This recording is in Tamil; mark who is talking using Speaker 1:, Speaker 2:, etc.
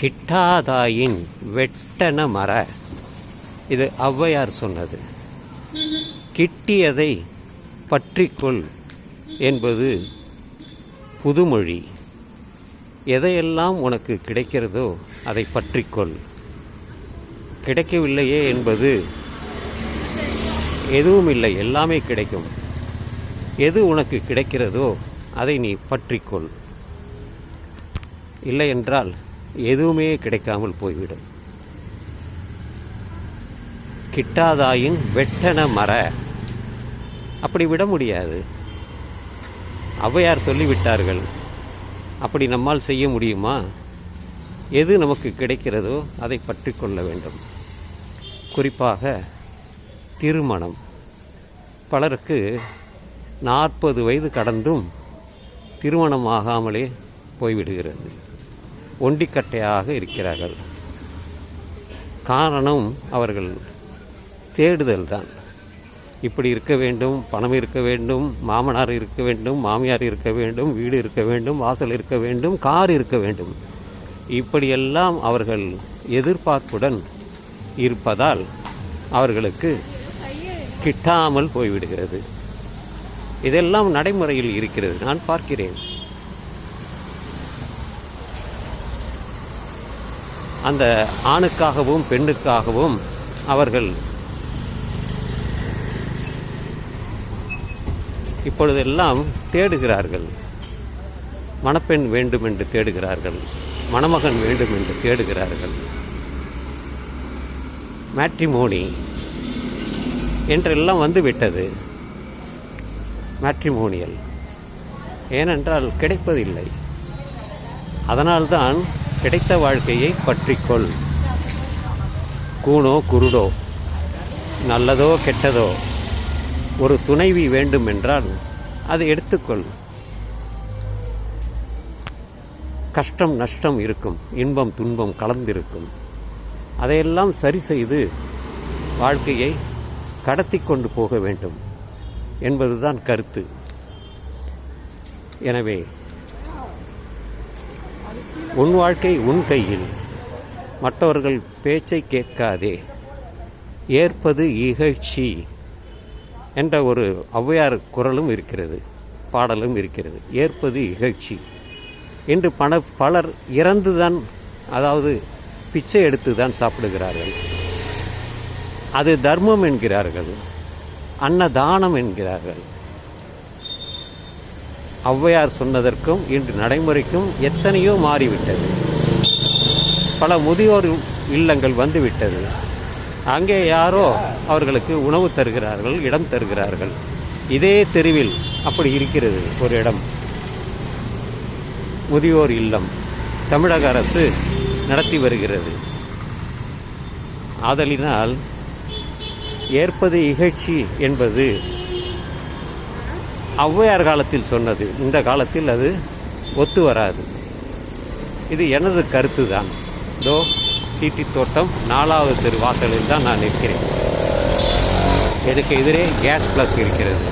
Speaker 1: கிட்டாதாயின் வெட்டன மர. இது ஔவையார் சொன்னது. கிட்டியதை பற்றிக்கொள் என்பது புதுமொழி. எதையெல்லாம் உனக்கு கிடைக்கிறதோ அதை பற்றிக்கொள். கிடைக்கவில்லையே என்பது எதுவும் இல்லை எல்லாமே கிடைக்கும். எது உனக்கு கிடைக்கிறதோ அதை நீ பற்றிக்கொள். இல்லை என்றால் எதுவுமே கிடைக்காமல் போய்விடும். கிட்டாதாயின் வெட்டன மர. அப்படி விட முடியாது. ஔவையார் சொல்லிவிட்டார்கள் அப்படி நம்மால் செய்ய முடியுமா? எது நமக்கு கிடைக்கிறதோ அதை பற்றி கொள்ள வேண்டும். குறிப்பாக திருமணம். பலருக்கு நாற்பது வயது கடந்தும் திருமணம் ஆகாமலே போய்விடுகிறது. ஒண்டிக்கட்டையாக இருக்கிறார்கள். காரணம் அவர்கள் தேடுதல் தான். இப்படி இருக்க வேண்டும் பணம் இருக்க வேண்டும் மாமனார் இருக்க வேண்டும் மாமியார் இருக்க வேண்டும் வீடு இருக்க வேண்டும் வாசல் இருக்க வேண்டும் கார் இருக்க வேண்டும். இப்படியெல்லாம் அவர்கள் எதிர்பார்ப்புடன் இருப்பதால் அவர்களுக்கு கிட்டாமல் போய்விடுகிறது. இதெல்லாம் நடைமுறையில் இருக்கிறது. நான் பார்க்கிறேன். அந்த ஆணுக்காகவும் பெண்ணுக்காகவும் அவர்கள் இப்பொழுதெல்லாம் தேடுகிறார்கள். மணப்பெண் வேண்டும் என்று தேடுகிறார்கள். மணமகன் வேண்டும் என்று தேடுகிறார்கள். மேட்ரிமோனி என்றெல்லாம் வந்துவிட்டது. மேட்ரிமோனியல் ஏனென்றால் கிடைப்பதில்லை. அதனால்தான் கிடைத்த வாழ்க்கையை பற்றிக்கொள். கூனோ குருடோ நல்லதோ கெட்டதோ ஒரு துணைவி வேண்டுமென்றால் அதை எடுத்துக்கொள். கஷ்டம் நஷ்டம் இருக்கும். இன்பம் துன்பம் கலந்திருக்கும். அதையெல்லாம் சரி செய்து வாழ்க்கையை கடத்தி கொண்டு போக வேண்டும் என்பதுதான் கருத்து. எனவே உன் வாழ்க்கை உன் கையில். மற்றவர்கள் பேச்சை கேட்காதே. ஏற்பது இகழ்ச்சி என்ற ஒரு ஔவையார் குரலும் இருக்கிறது பாடலும் இருக்கிறது. ஏற்பது இகழ்ச்சி. இன்று பண பலர் இறந்துதான் அதாவது பிச்சை எடுத்து தான் சாப்பிடுகிறார்கள். அது தர்மம் என்கிறார்கள் அன்னதானம் என்கிறார்கள். ஔவையார் சொன்னதற்கும் இன்று நடைமுறைக்கும் எத்தனையோ மாறிவிட்டது. பல முதியோர் இல்லங்கள் வந்துவிட்டது. அங்கே யாரோ அவர்களுக்கு உணவு தருகிறார்கள் இடம் தருகிறார்கள். இதே தெருவில் அப்படி இருக்கிறது ஒரு இடம். முதியோர் இல்லம் தமிழக அரசு நடத்தி வருகிறது. ஆதலினால் ஏற்பது இகழ்ச்சி என்பது ஔவையார் காலத்தில் சொன்னது. இந்த காலத்தில் அது ஒத்து வராது. இது எனது கருத்து தான் இதோ டிடி தோட்டம் நாலாவது தெரு வாசலில் தான் நான் நிற்கிறேன். எனக்கு எதிரே கேஸ் ப்ளஸ் இருக்கிறது.